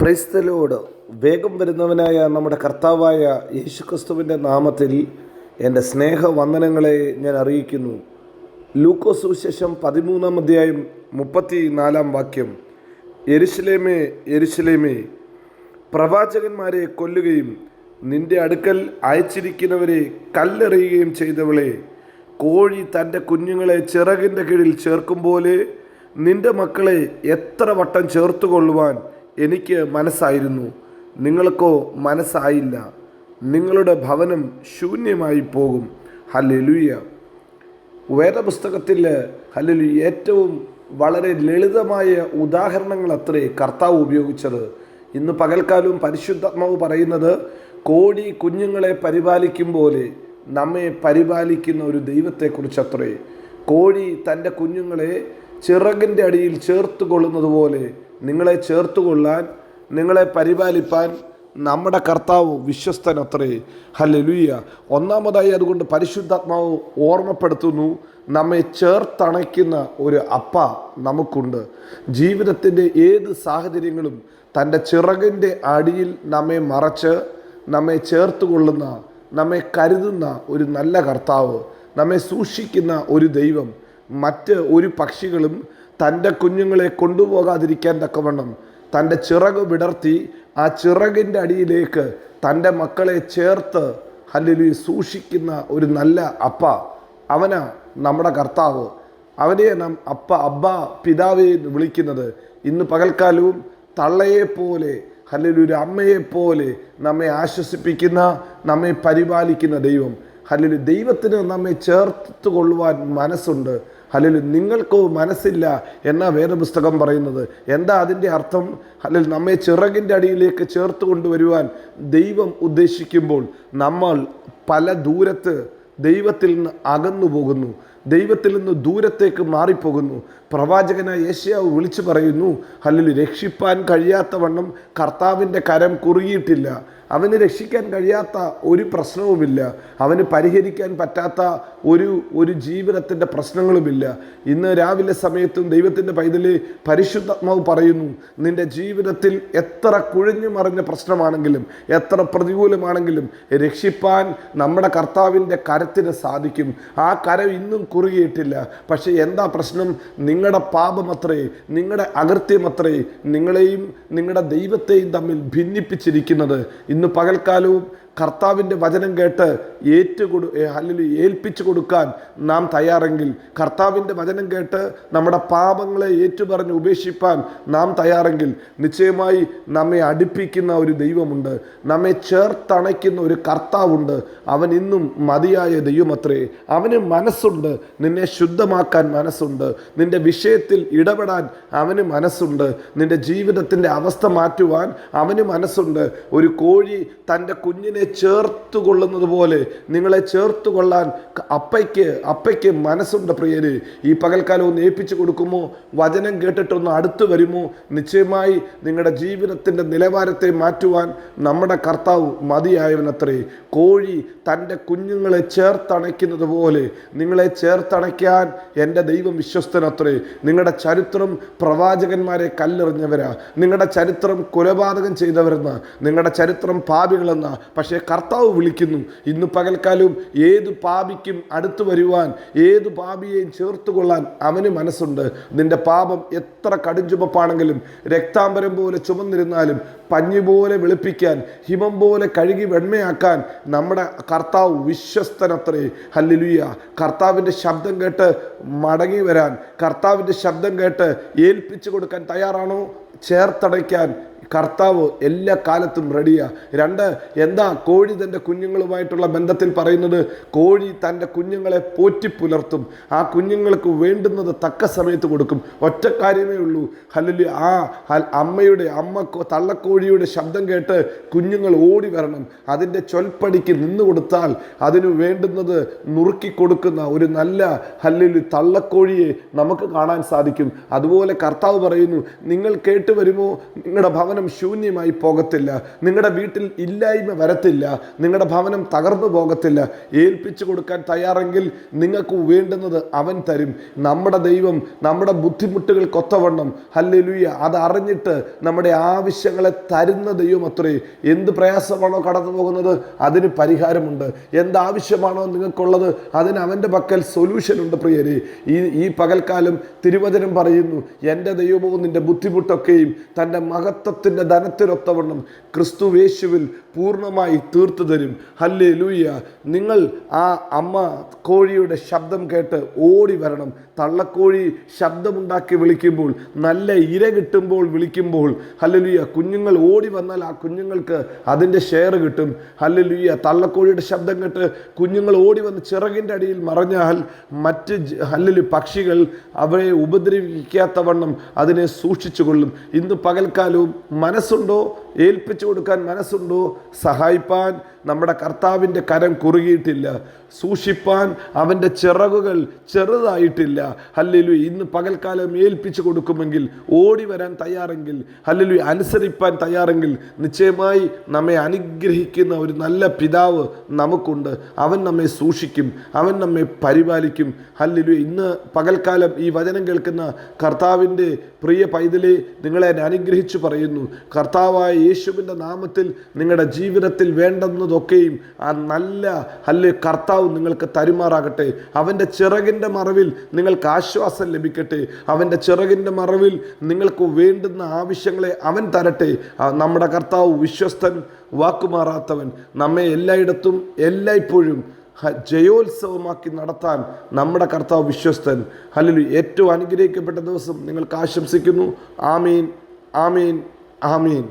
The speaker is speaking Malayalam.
ക്രൈസ്തലോട് വേഗം വരുന്നവനായ നമ്മുടെ കർത്താവായ യേശുക്രിസ്തുവിന്റെ നാമത്തിൽ എന്റെ സ്നേഹവന്ദനങ്ങളെ ഞാൻ അറിയിക്കുന്നു. ലൂക്കോസ് സുവിശേഷം പതിമൂന്നാം അധ്യായം മുപ്പത്തി നാലാം വാക്യം. എരിശിലേമേ എരിശിലേമേ പ്രവാചകന്മാരെ കൊല്ലുകയും നിന്റെ അടുക്കൽ അയച്ചിരിക്കുന്നവരെ കല്ലെറിയുകയും ചെയ്തവളെ കോഴി തന്റെ കുഞ്ഞുങ്ങളെ ചിറകിന്റെ കീഴിൽ ചേർക്കും പോലെ നിന്റെ മക്കളെ എത്ര വട്ടം ചേർത്ത് കൊള്ളുവാൻ എനിക്ക് മനസ്സായിരുന്നു. നിങ്ങൾക്കോ മനസ്സായില്ല. നിങ്ങളുടെ ഭവനം ശൂന്യമായി പോകും. ഹല്ലേലൂയ. വേദപുസ്തകത്തിൽ ഹല്ലേലൂയ ഏറ്റവും വളരെ ലളിതമായ ഉദാഹരണങ്ങൾ അത്രേ കർത്താവ് ഉപയോഗിച്ചത്. ഇന്ന് പകൽക്കാലവും പരിശുദ്ധാത്മാവ് പറയുന്നത് കോടി കുഞ്ഞുങ്ങളെ പരിപാലിക്കും പോലെ നമ്മെ പരിപാലിക്കുന്ന ഒരു ദൈവത്തെക്കുറിച്ചത്രേ. കോഴി തന്റെ കുഞ്ഞുങ്ങളെ ചിറകിന്റെ അടിയിൽ ചേർത്ത് കൊള്ളുന്നത് പോലെ നിങ്ങളെ ചേർത്ത് കൊള്ളാൻ നിങ്ങളെ പരിപാലിപ്പാൻ നമ്മുടെ കർത്താവ് വിശ്വസ്തനത്രേ. ഹല്ലേലൂയ. ഒന്നാമതായി അതുകൊണ്ട് പരിശുദ്ധാത്മാവ് ഓർമ്മപ്പെടുത്തുന്നു നമ്മെ ചേർത്തണയ്ക്കുന്ന ഒരു അപ്പ നമുക്കുണ്ട്. ജീവിതത്തിന്റെ ഏത് സാഹചര്യങ്ങളും തന്റെ ചിറകിന്റെ അടിയിൽ നമ്മെ മറച്ച് നമ്മെ ചേർത്ത് കൊള്ളുന്ന നമ്മെ കരുതുന്ന ഒരു നല്ല കർത്താവ് നമ്മെ സൂക്ഷിക്കുന്ന ഒരു ദൈവം. മറ്റ് ഒരു പക്ഷികളും തന്റെ കുഞ്ഞുങ്ങളെ കൊണ്ടുപോകാതിരിക്കാൻ തക്കവണ്ണം തന്റെ ചിറക് വിടർത്തി ആ ചിറകിന്റെ അടിയിലേക്ക് തന്റെ മക്കളെ ചേർത്ത് ഹല്ലിലി സൂക്ഷിക്കുന്ന ഒരു നല്ല അപ്പ. അവനാ നമ്മുടെ കർത്താവ്. അവനെ നാം അപ്പ അബ്ബ പിതാവേ എന്ന് വിളിക്കുന്നത്. ഇന്ന് പകൽക്കാലവും തള്ളയെപ്പോലെ അല്ലെങ്കിൽ ഒരു അമ്മയെപ്പോലെ നമ്മെ ആശ്വസിപ്പിക്കുന്ന നമ്മെ പരിപാലിക്കുന്ന ദൈവം. അല്ലെങ്കിൽ ദൈവത്തിന് നമ്മെ ചേർത്ത് കൊള്ളുവാൻ മനസ്സുണ്ട്. അല്ലെങ്കിൽ നിങ്ങൾക്ക് മനസ്സില്ല എന്നാ വേദപുസ്തകം പറയുന്നത്. എന്താ അതിന്റെ അർത്ഥം? അല്ലെങ്കിൽ നമ്മെ ചിറകിന്റെ അടിയിലേക്ക് ചേർത്ത് കൊണ്ടുവരുവാൻ ദൈവം ഉദ്ദേശിക്കുമ്പോൾ നമ്മൾ പല ദൂരത്ത് ദൈവത്തിൽ നിന്ന് അകന്നു പോകുന്നു. ദൈവത്തിൽ നിന്ന് ദൂരത്തേക്ക് മാറിപ്പോകുന്നു. പ്രവാചകനായ യേശയാവ് വിളിച്ചു പറയുന്നു അല്ലെങ്കിൽ രക്ഷിപ്പാൻ കഴിയാത്തവണ്ണം കർത്താവിന്റെ കരം കുറുകിയിട്ടില്ല. അവന് രക്ഷിക്കാൻ കഴിയാത്ത ഒരു പ്രശ്നവുമില്ല. അവന് പരിഹരിക്കാൻ പറ്റാത്ത ഒരു ഒരു ജീവിതത്തിന്റെ പ്രശ്നങ്ങളുമില്ല. ഇന്ന് രാവിലെ സമയത്തും ദൈവത്തിന്റെ പൈതൽ പരിശുദ്ധാത്മാവ് പറയുന്നു നിന്റെ ജീവിതത്തിൽ എത്ര കുഴഞ്ഞു മറിഞ്ഞ പ്രശ്നമാണെങ്കിലും എത്ര പ്രതികൂലമാണെങ്കിലും രക്ഷിപ്പാൻ നമ്മുടെ കർത്താവിന്റെ കരത്തിന് സാധിക്കും. ആ കരം ഇന്നും കുറുകിയിട്ടില്ല. പക്ഷേ എന്താ പ്രശ്നം? നിങ്ങളുടെ പാപമത്രേ നിങ്ങളുടെ അകൃത്യമത്രേ നിങ്ങളെയും നിങ്ങളുടെ ദൈവത്തെയും തമ്മിൽ ഭിന്നിപ്പിച്ചിരിക്കുന്നത്. ഇന്ന് പകൽക്കാലവും കർത്താവിന്റെ വചനം കേട്ട് ഏറ്റുകൊടു അല്ലെങ്കിൽ ഏൽപ്പിച്ചു കൊടുക്കാൻ നാം തയ്യാറെങ്കിൽ കർത്താവിന്റെ വചനം കേട്ട് നമ്മുടെ പാപങ്ങളെ ഏറ്റുപറഞ്ഞ് ഉപേക്ഷിപ്പാൻ നാം തയ്യാറെങ്കിൽ നിശ്ചയമായി നമ്മെ അടുപ്പിക്കുന്ന ഒരു ദൈവമുണ്ട്. നമ്മെ ചേർത്തണയ്ക്കുന്ന ഒരു കർത്താവുണ്ട്. അവൻ ഇന്നും മതിയായ ദൈവമത്രേ. അവന് മനസ്സുണ്ട്. നിന്നെ ശുദ്ധമാക്കാൻ മനസ്സുണ്ട്. നിന്റെ വിഷയത്തിൽ ഇടപെടാൻ അവന് മനസ്സുണ്ട്. നിന്റെ ജീവിതത്തിന്റെ അവസ്ഥ മാറ്റുവാൻ അവന് മനസ്സുണ്ട്. ഒരു കോഴി തന്റെ കുഞ്ഞിനെ ചേർത്ത് കൊള്ളുന്നത് പോലെ നിങ്ങളെ ചേർത്ത് കൊള്ളാൻ അപ്പയ്ക്ക് അപ്പയ്ക്ക് മനസ്സുണ്ട് പ്രിയര്. ഈ പകൽക്കാലം ഒന്ന് ഏൽപ്പിച്ചു കൊടുക്കുമോ? വചനം കേട്ടിട്ടൊന്ന് അടുത്തു വരുമോ? നിശ്ചയമായി നിങ്ങളുടെ ജീവിതത്തിന്റെ നിലവാരത്തെ മാറ്റുവാൻ നമ്മുടെ കർത്താവ് മതിയായവനത്രേ. കോഴി തന്റെ കുഞ്ഞുങ്ങളെ ചേർത്തണയ്ക്കുന്നത് പോലെ നിങ്ങളെ ചേർത്തണയ്ക്കാൻ എന്റെ ദൈവം വിശ്വസ്തനത്രേ. നിങ്ങളുടെ ചരിത്രം പ്രവാചകന്മാരെ കല്ലെറിഞ്ഞവരാ. നിങ്ങളുടെ ചരിത്രം കൊലപാതകം ചെയ്തവരെന്ന. നിങ്ങളുടെ ചരിത്രം പാപികളെന്ന. പക്ഷേ കർത്താവ് വിളിക്കുന്നു ഇന്ന് പകൽക്കാലവും ഏത് പാപിക്കും അടുത്തു വരുവാൻ ഏത് പാപിയെയും ചേർത്ത് കൊള്ളാൻ അവന് മനസ്സുണ്ട്. നിന്റെ പാപം എത്ര കടുംചുമപ്പാണെങ്കിലും രക്താംബരം പോലെ ചുമന്നിരുന്നാലും പഞ്ഞി പോലെ വെളുപ്പിക്കാൻ ഹിമം പോലെ കഴുകി വെണ്മയാക്കാൻ നമ്മുടെ കർത്താവ് വിശ്വസ്തനത്രേ. ഹല്ലിലുയ. കർത്താവിന്റെ ശബ്ദം കേട്ട് മടങ്ങി വരാൻ കർത്താവിന്റെ ശബ്ദം കേട്ട് ഏൽപ്പിച്ചു കൊടുക്കാൻ തയ്യാറാണോ? ചേർത്തടയ്ക്കാൻ കർത്താവ് എല്ലാ കാലത്തും റെഡിയാ. രണ്ട് എന്താ കോഴി തന്റെ കുഞ്ഞുങ്ങളുമായിട്ടുള്ള ബന്ധത്തിൽ പറയുന്നത്? കോഴി തന്റെ കുഞ്ഞുങ്ങളെ പോറ്റി പുലർത്തും ആ കുഞ്ഞുങ്ങൾക്ക് വേണ്ടുന്നത് തക്ക സമയത്ത് കൊടുക്കും. ഒറ്റ കാര്യമേ ഉള്ളൂ. അല്ലെങ്കിൽ ആ അമ്മയുടെ അമ്മ തള്ളക്കോഴിയുടെ ശബ്ദം കേട്ട് കുഞ്ഞുങ്ങൾ ഓടി വരണം. അതിന്റെ ചൊൽപ്പടിക്ക് നിന്ന് കൊടുത്താൽ അതിന് വേണ്ടുന്നത് നുറുക്കി കൊടുക്കുന്ന ഒരു നല്ല ഹല്ലിൽ തള്ളക്കോഴിയെ നമുക്ക് കാണാൻ സാധിക്കും. അതുപോലെ കർത്താവ് പറയുന്നു നിങ്ങൾ കേട്ട് വരുമോ? നിങ്ങളുടെ ഭവനം ഭവനം ശൂന്യമായി പോകത്തില്ല. നിങ്ങളുടെ വീട്ടിൽ ഇല്ലായ്മ വരത്തില്ല. നിങ്ങളുടെ ഭവനം തകർന്നു പോകത്തില്ല. ഏൽപ്പിച്ചു കൊടുക്കാൻ തയ്യാറെങ്കിൽ നിങ്ങൾക്ക് വേണ്ടുന്നത് അവൻ തരും. നമ്മുടെ ദൈവം നമ്മുടെ ബുദ്ധിമുട്ടുകൾ കൊത്തവണ്ണം. ഹല്ലേലൂയ. അത് അറിഞ്ഞിട്ട് നമ്മുടെ ആവശ്യങ്ങളെ തരുന്ന ദൈവം അത്രേ എന്ത് പ്രയാസമാണോ കടന്നു പോകുന്നത് അതിന് പരിഹാരമുണ്ട്. എന്താവശ്യമാണോ നിങ്ങൾക്കുള്ളത് അതിന് അവന്റെ പക്കൽ സൊല്യൂഷൻ ഉണ്ട് പ്രിയരെ. ഈ ഈ പകൽക്കാലം തിരുവചനം പറയുന്നു എന്റെ ദൈവവും നിന്റെ ബുദ്ധിമുട്ടൊക്കെയും തന്റെ മഹത്വത്തിന്റെ ധനത്തിനൊത്തവണ്ണം ക്രിസ്തു യേശുവിൽ പൂർണമായി തീർത്തു തരും ഹല്ലേ ലൂയ്യ നിങ്ങൾ ആ അമ്മ കോഴിയുടെ ശബ്ദം കേട്ട് ഓടി വരണം. തള്ളക്കോഴി ശബ്ദമുണ്ടാക്കി വിളിക്കുമ്പോൾ നല്ല ഇര കിട്ടുമ്പോൾ വിളിക്കുമ്പോൾ ഹല്ലലുയ്യ കുഞ്ഞുങ്ങൾ ഓടി വന്നാൽ ആ കുഞ്ഞുങ്ങൾക്ക് അതിന്റെ ഷെയർ കിട്ടും. ഹല്ലലുയ്യ തള്ളക്കോഴിയുടെ ശബ്ദം കേട്ട് കുഞ്ഞുങ്ങൾ ഓടി വന്ന് ചിറകിന്റെ അടിയിൽ മറഞ്ഞാൽ മറ്റ് ഹല്ലലു പക്ഷികൾ അവരെ ഉപദ്രവിക്കാത്തവണ്ണം അതിനെ സൂക്ഷിച്ചു കൊള്ളും ഇന്ന് പകൽക്കാലവും മനസ്സുണ്ടോ? ഏൽപ്പിച്ചു കൊടുക്കാൻ മനസ്സുണ്ടോ? സഹായിപ്പാൻ നമ്മുടെ കർത്താവിന്റെ കരം കുറുകിയിട്ടില്ല. സൂക്ഷിപ്പാൻ അവന്റെ ചിറകുകൾ ചെറുതായിട്ടില്ല. ഹല്ലേലു ഇന്ന് പകൽക്കാലം ഏൽപ്പിച്ചു കൊടുക്കുമെങ്കിൽ ഓടി വരാൻ തയ്യാറെങ്കിൽ ഹല്ലേലു അനുസരിപ്പാൻ തയ്യാറെങ്കിൽ നിശ്ചയമായി നമ്മെ അനുഗ്രഹിക്കുന്ന ഒരു നല്ല പിതാവ് നമുക്കുണ്ട്. അവൻ നമ്മെ സൂക്ഷിക്കും അവൻ നമ്മെ പരിപാലിക്കും. ഹല്ലേലു ഇന്ന് പകൽക്കാലം ഈ വചനം കേൾക്കുന്ന കർത്താവിന്റെ പ്രിയ പൈതലെ നിങ്ങളെ അനുഗ്രഹിച്ചു പറയുന്നു. കർത്താവായ യേശുവിന്റെ നാമത്തിൽ നിങ്ങളുടെ ജീവിതത്തിൽ വേണ്ടുന്നതൊക്കെയും ആ നല്ല അല്ലെ കർത്താവ് നിങ്ങൾക്ക് തരുമാറാകട്ടെ. അവന്റെ ചിറകിന്റെ മറവിൽ നിങ്ങൾക്ക് ആശ്വാസം ലഭിക്കട്ടെ. അവന്റെ ചിറകിന്റെ മറവിൽ നിങ്ങൾക്ക് വേണ്ടുന്ന ആവശ്യങ്ങളെ അവൻ തരട്ടെ. നമ്മുടെ കർത്താവ് വിശ്വസ്തൻ വാക്കുമാറാത്തവൻ. നമ്മെ എല്ലായിടത്തും എല്ലായ്പ്പോഴും ജയോത്സവമാക്കി നടത്താൻ നമ്മുടെ കർത്താവ് വിശ്വസ്തൻ. അല്ലെങ്കിൽ ഏറ്റവും അനുഗ്രഹിക്കപ്പെട്ട ദിവസം നിങ്ങൾക്ക് ആശംസിക്കുന്നു. ആമീൻ ആമീൻ ആമീൻ.